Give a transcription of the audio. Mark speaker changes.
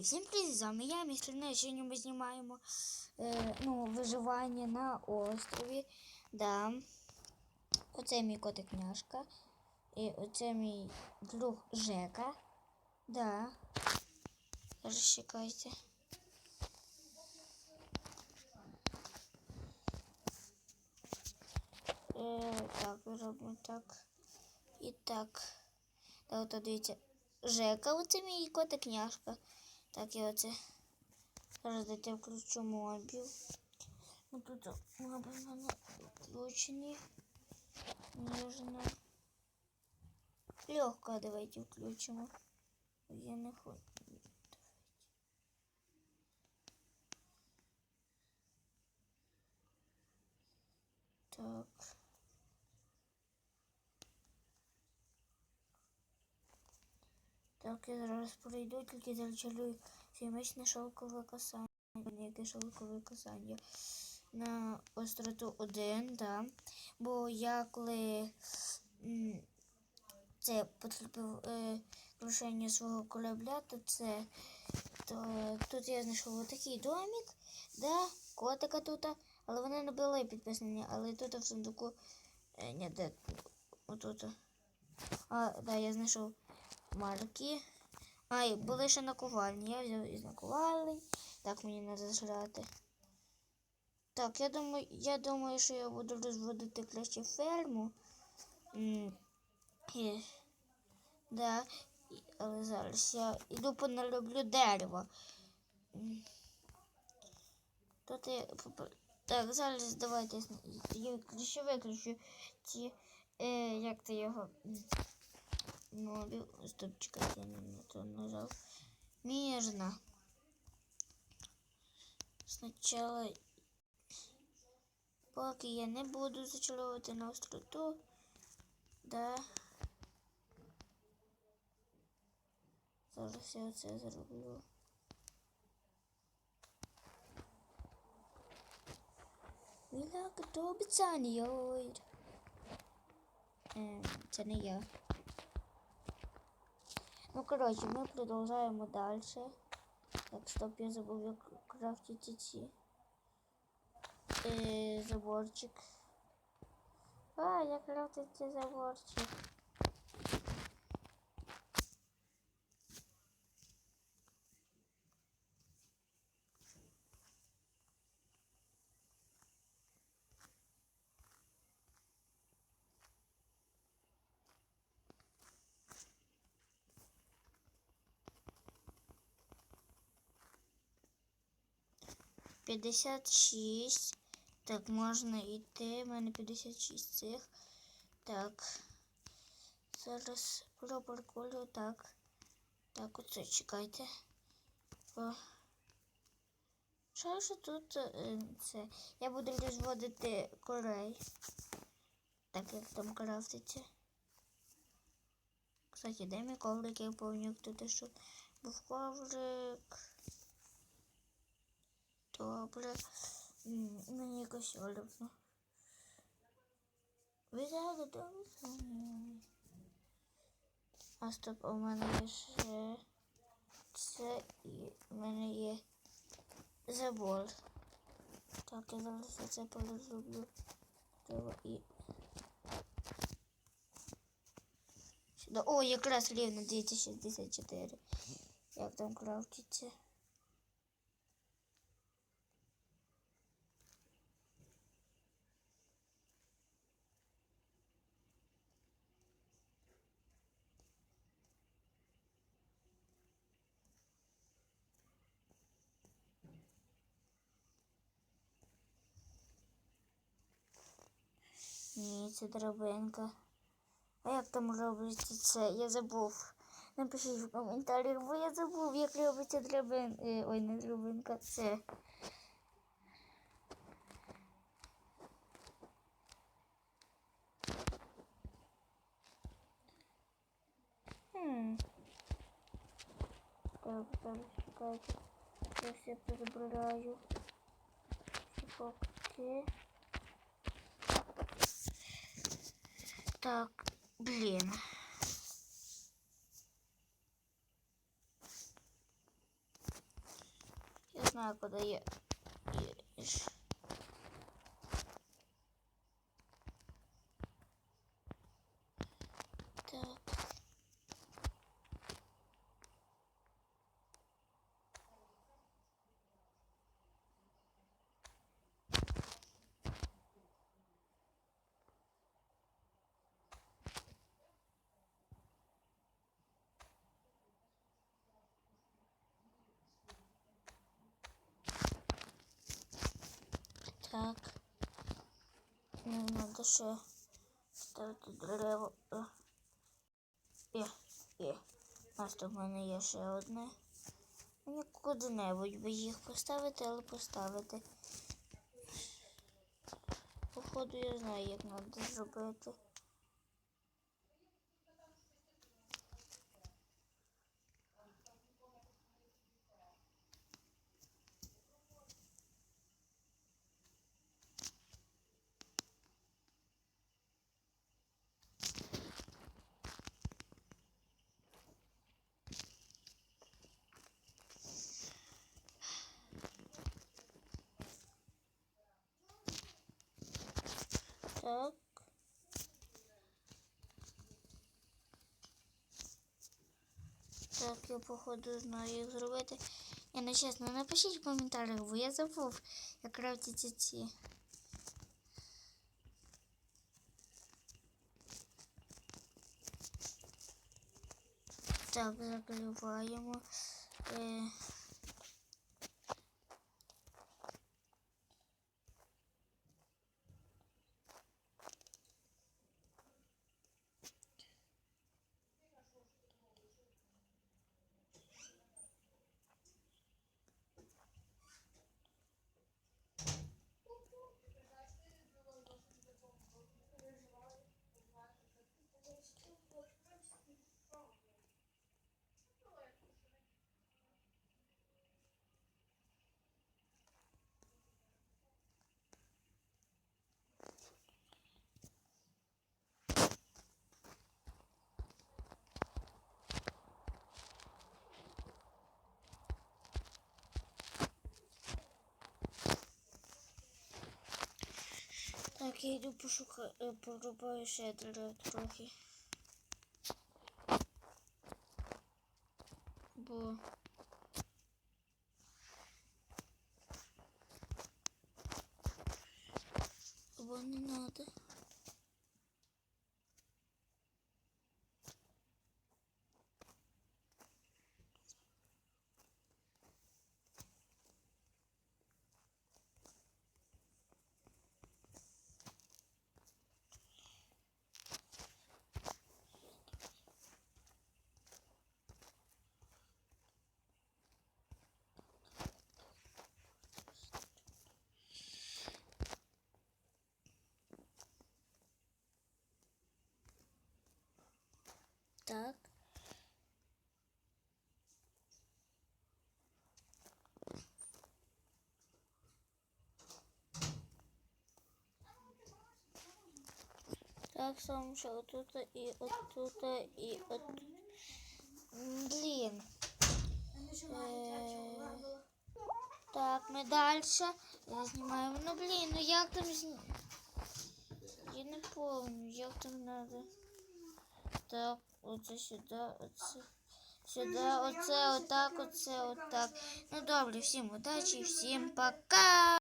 Speaker 1: Всім привіт, з вами я, містер Ней. Сьогодні ми знімаємо е, ну, виживання на острові. Да. Оце мій котик няшка. І оце мій друг Жека. Да. Зараз. Е, так, робимо так. І так. Та от дивіться. Жека, оце мій котик няшка. Так, я оце. Зараз дайте включу мобіл. Ну тут мобіл в мене включений. Ніжно. Легко давайте включимо. Я не хочу. Так. Так, я зараз пройду, тільки зачалюю фімічне шовкове касання. Яке шовкове касання. На остроту 1, да. Бо я коли це потрапив е, крушення свого корабля, то це то тут я знайшов отакий домик, да, котика тут, але вони не були підписані, але тут в сундуку е, ні, де отут. А, да, я знайшов марки. А, і були ще наковальні. Я взяв із наковальень. Так мені треба зажрати. Так, я думаю, я думаю, що я буду розводити краще ферму. М, І, да, і- але зараз я йду понароблю дерево. Тут я Так, зараз давайте я виключу, виключу ці, е, як то його. Ну, стоп, чекайте, я то нажал. Нежно. Сначала, поки я не буду зачаровувати на остроту, да. Зараз я це зроблю. Віла обіцяння. Ем, Це не я. Ну, короче, мы продолжаем дальше. Так, чтоб я забыл, крафтить эти. Э, заборчик. А, я крафтить заборчик. П'ятдесят шість. Так, можна йти. У мене 56 цих. Так. Зараз пропаркулю. Так. Так, оце чекайте. О. Що ж тут е, це? Я буду розводити корей. Так як там крафтиться. Кстати, де мій коврик? Я пам'ятаю, хто що був коврик. Добре. Мені якось соромно. Ви зараз? А стоп, у мене є ще це і в мене є забор. Так, я зараз це перезроблю. І. Сюди. О, якраз рівно 264. Як там крафтиться? Ні, це. А як там робиться це? Я забув. Напишіть в коментарях, бо я забув, як робиться драбин. е, Ой, не драбинка, це. Так, зараз чекайте. Я все перебираю. Шипки. Так, блин, Я знаю, куда я. Надо ще ставити дерево. Е. Є, є. Ось тут в мене є ще одне. Мені куди-небудь би їх поставити, але поставити. Походу я знаю, як треба зробити. Так. Так, я походу знаю, як зробити. Я не чесно, напишіть в коментарях, бо я забув, як крафтити ці. Так, закриваємо. Е, Так, я йду пошукаю, е, порубаю ще дерев трохи. Бо. Бо не надо. Так само, що отут і отут і отут. Блін. Е, Так, ми далі знімаємо. Ну блін, ну як там зні... Я не помню, як там надо. Так, оце сюди, оце. Сюди, оце, отак, оце, отак. Ну добре, всім удачі, всім пока!